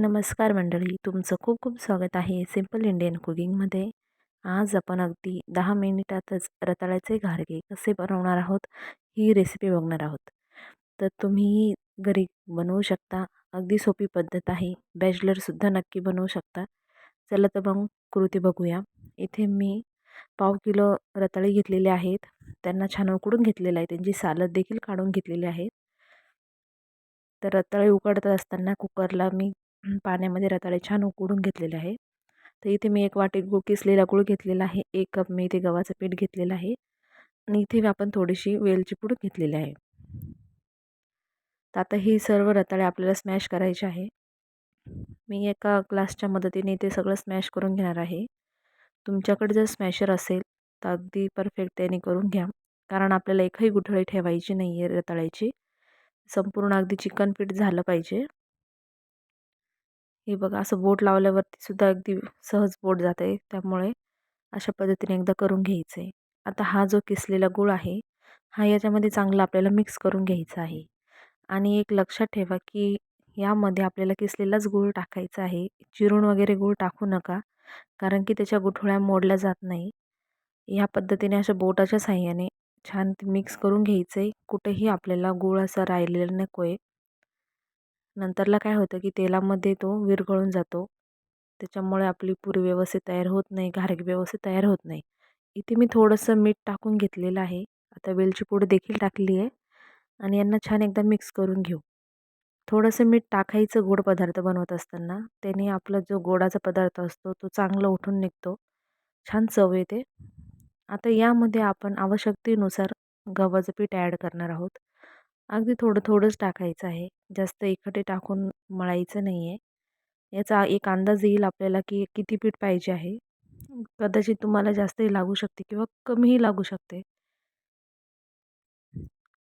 नमस्कार मंडळी. तुमचं खूप खूप स्वागत आहे सिंपल इंडियन कुकिंगमध्ये आज आपण अगदी दहा मिनिटातच रताळ्याचे घारगे कसे बनवणार आहोत ही रेसिपी बघणार आहोत. तर तुम्ही घरी बनवू शकता. अगदी सोपी पद्धत आहे. बॅचलरसुद्धा नक्की बनवू शकता. चला तर मग कृती बघूया. इथे मी पाव किलो रताळे घेतलेले आहेत. त्यांना छान उकडून घेतलेलं आहे. त्यांची सालद देखील काढून घेतलेली आहे तर रताळे उकडत असताना कुकरला मी पाण्यामध्ये रताळे छान उकडून घेतलेले आहे. तर इथे मी एक वाटी गूळ किसलेला गूळ घेतलेला आहे. एक कप मी इथे गव्हाचं पीठ घेतलेलं आहे. आणि इथे आपण थोडीशी वेलची पूड घेतलेली आहे. तर आता ही सर्व रताळे आपल्याला स्मॅश करायचे आहे. मी एका ग्लासच्या मदतीने इथे सगळं स्मॅश करून घेणार आहे. तुमच्याकडे जर स्मॅशर असेल तर अगदी परफेक्ट त्याने करून घ्या. कारण आपल्याला एकही गुठळी ठेवायची नाही आहे रताळ्याची. संपूर्ण अगदी चिकन पीठ झालं पाहिजे. हे बघा असं बोट लावल्यावरती सुद्धा अगदी सहज बोट जात. आहे त्यामुळे अशा पद्धतीने एकदा करून घ्यायचं आहे आता हा जो किसलेला गूळ आहे हा याच्यामध्ये चांगला आपल्याला मिक्स करून घ्यायचा आहे. आणि एक लक्षात ठेवा की यामध्ये आपल्याला किसलेलाच गूळ टाकायचा आहे. चिरून वगैरे गूळ टाकू नका कारण की त्याच्या गुठळ्या मोडल्या जात नाही. ह्या पद्धतीने अशा बोटाच्या साह्याने छान मिक्स करून घ्यायचं आहे कुठेही आपल्याला गूळ असा राहिलेला नको आहे नंतरला काय होतं की तेलामध्ये तो विरघळून जातो. त्याच्यामुळे आपली पुरी व्यवस्थित तयार होत नाही घारगी व्यवस्थित तयार होत नाही. इथे मी थोडंसं मीठ टाकून घेतलेलं आहे. आता वेलची पूड देखील टाकली आहे आणि यांना छान एकदा मिक्स करून घेऊ. थोडंसं मीठ टाकायचं गोड पदार्थ बनवत असताना त्याने आपला जो गोडाचा पदार्थ असतो तो चांगला उठून निघतो. छान चव येते. आता यामध्ये आपण आवश्यकतेनुसार गव्हाचं पीठ ॲड करणार आहोत. अगदी थोडं थोडंच टाकायचं आहे. जास्त एकटे टाकून मळायचं नाही आहे याचा एक अंदाज येईल आपल्याला की किती पीठ पाहिजे आहे. कदाचित तुम्हाला जास्तही लागू शकते किंवा कमीही लागू शकते.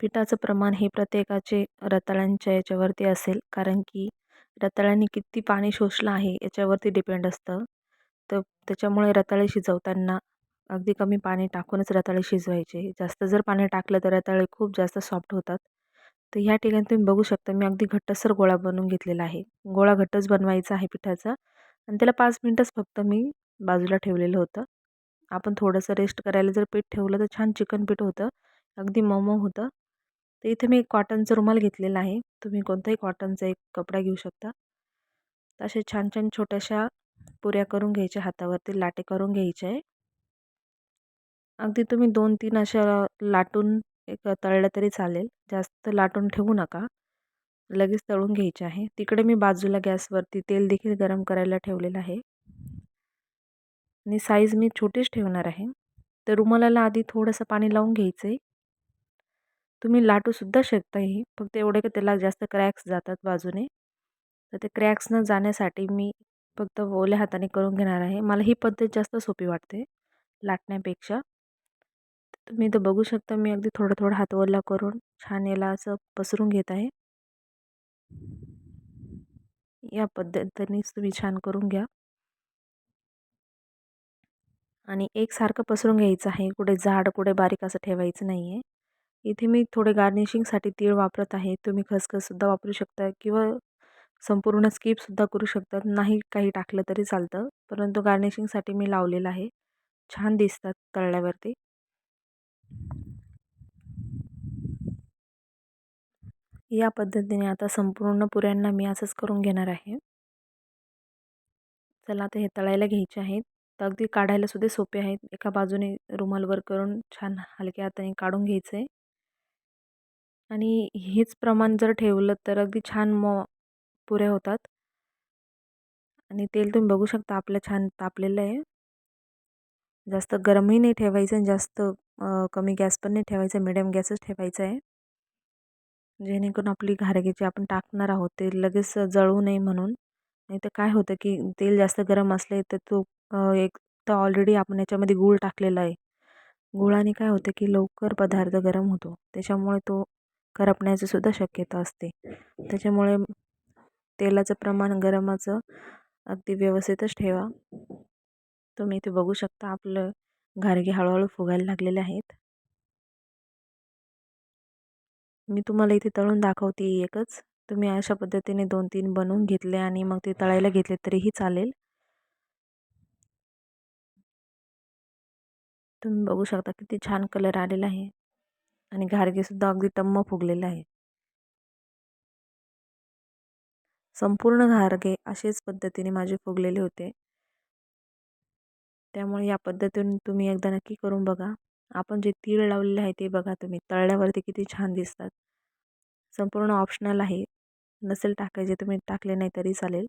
पिठाचं प्रमाण हे प्रत्येकाचे रताळ्यांच्या याच्यावरती असेल. कारण की रताळ्यांनी किती पाणी शोषलं आहे याच्यावरती डिपेंड असतं. तर त्याच्यामुळे रताळे शिजवताना अगदी कमी पाणी टाकूनच रताळे शिजवायचे. जास्त जर पाणी टाकलं तर रताळे खूप जास्त सॉफ्ट होतात. तर ह्या ठिकाणी तुम्ही बघू शकता मी अगदी घट्टसर गोळा बनवून घेतलेला आहे. गोळा घट्टच बनवायचा आहे पिठाचा आणि त्याला पाच मिनटंच फक्त मी बाजूला ठेवलेलं होतं. आपण थोडंसं रेस्ट करायला जर पीठ ठेवलं तर छान चिकन पीठ होतं अगदी मऊ होतं. तर इथे मी एक कॉटनचा रुमाल घेतलेला आहे. तुम्ही कोणताही कॉटनचा एक कपडा घेऊ शकता. असे छान छान छोट्याशा पुऱ्या करून घ्यायच्या हातावरती लाटे करून घ्यायचे. आहे अगदी तुम्ही दोन तीन अशा लाटून एक तळलं तरी चालेल. जास्त लाटून ठेवू नका. लगेच तळून घ्यायचे आहे. तिकडे मी बाजूला गॅसवरती तेल देखील गरम करायला ठेवलेलं आहे. आणि साईज मी छोटीच ठेवणार आहे. तर रुमालाला आधी थोडंसं पाणी लावून घ्यायचं आहे तुम्ही लाटूसुद्धा शकता ही फक्त एवढे का त्याला जास्त क्रॅक्स जातात बाजूने. तर ते क्रॅक्स न जाण्यासाठी मी फक्त ओल्या हाताने करून घेणार आहे. मला ही पद्धत जास्त सोपी वाटते लाटण्यापेक्षा. तुम्ही इथं बघू शकता मी अगदी थोडं थोडं हात ओला करून छान याला असं पसरून घेत आहे. या पद्धतीनेच तुम्ही छान करून घ्या. आणि एकसारखं पसरून घ्यायचं आहे. कुठे जाड कुठे बारीक असं ठेवायचं नाही आहे इथे मी थोडे गार्निशिंगसाठी तीळ वापरत आहे. तुम्ही खसखससुद्धा वापरू शकता किंवा संपूर्ण स्किपसुद्धा करू शकतात नाही काही टाकलं तरी चालतं. परंतु गार्निशिंगसाठी मी लावलेलं आहे. छान दिसतात तळल्यावरती. या पद्धतीने आता संपूर्ण पुऱ्यांना मी असंच करून घेणार आहे. चला आता हे तळायला घ्यायचे आहेत. तर अगदी काढायला सुद्धा सोपे आहेत. एका बाजूने रुमालवर करून छान हलक्या हाताने काढून घ्यायचं. आहे आणि हेच प्रमाण जर ठेवलं तर अगदी छान मो पुऱ्या होतात. आणि तेल तुम्ही बघू शकता आपलं छान तापलेलं आहे. जास्त गरमही नाही ठेवायचं आणि जास्त कमी गॅस पण नाही ठेवायचं. मिडियम गॅसच ठेवायचा आहे. जेणेकरून आपली घारगे जे आपण टाकणार आहोत ते लगेच जळू नये म्हणून. नाही तर काय होतं की तेल जास्त गरम असले तर तो एक तर ऑलरेडी आपण याच्यामध्ये गूळ टाकलेला आहे. गुळाने काय होतं की लवकर पदार्थ गरम होतो. त्याच्यामुळे तो करपण्याची सुद्धा शक्यता असते. त्याच्यामुळे तेलाचं प्रमाण गरमाचं अगदी व्यवस्थितच ठेवा. तुम्ही इथे बघू शकता आपलं घारगे हळूहळू फुगायला लागलेले आहेत. मी तुम्हाला इथे तळून दाखवते एकच. तुम्ही अशा पद्धतीने दोन तीन बनवून घेतले आणि मग ते तळायला घेतले तरीही चालेल. तुम्ही बघू शकता किती छान कलर आलेला आहे. आणि घारगेसुद्धा अगदी टम्म फुगलेला आहे संपूर्ण घारगे असेच पद्धतीने माझे फुगलेले होते. त्यामुळे या पद्धतीने तुम्ही एकदा नक्की करून बघा. आपण जे तीळ लावलेले आहे ते बघा तुम्ही तळल्यावरती किती छान दिसतात. संपूर्ण ऑप्शनल आहे. नसेल टाकायचे तुम्ही टाकले नाही तरी चालेल.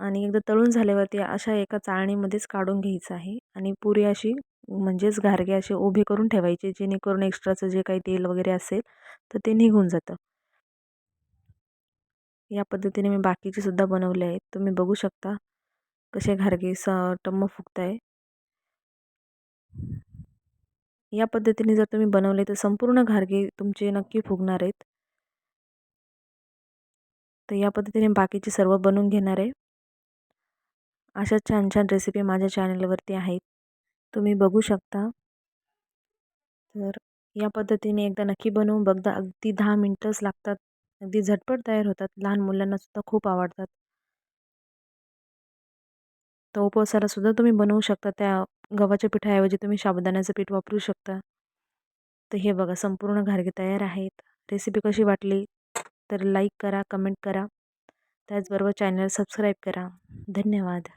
आणि एकदा तळून झाल्यावरती अशा एका चाळणीमध्येच काढून घ्यायचं आहे आणि पुरी अशी म्हणजेच घारगे असे उभे करून ठेवायचे जेणेकरून एक्स्ट्राचं जे काही तेल वगैरे असेल तर ते निघून जातं. या पद्धतीने मी बाकीचे सुद्धा बनवले आहेत. तुम्ही बघू शकता कसे घारगे स टम्म फुगत आहे या पद्धतीने जर तुम्ही बनवले तर संपूर्ण घारगे तुमचे नक्की फुगणार आहेत. तर या पद्धतीने बाकीचे सर्व बनवून घेणार आहे. अशा छान छान रेसिपी माझ्या चॅनलवरती आहेत. तुम्ही बघू शकता. तर या पद्धतीने एकदा नक्की बनवून बघदा अगदी दहा मिनटंच लागतात. अगदी झटपट तयार होतात. लहान मुलांनासुद्धा खूप आवडतात. तर उपवासाला सुद्धा तुम्ही बनवू शकता. त्या गव्हाच्या पिठाऐवजी तुम्ही साबुदाण्याचं पीठ वापरू शकता. तर हे बघा संपूर्ण घारगे तयार आहेत. रेसिपी कशी वाटली? तर लाईक करा कमेंट करा. त्याचबरोबर चॅनल सबस्क्राईब करा. धन्यवाद.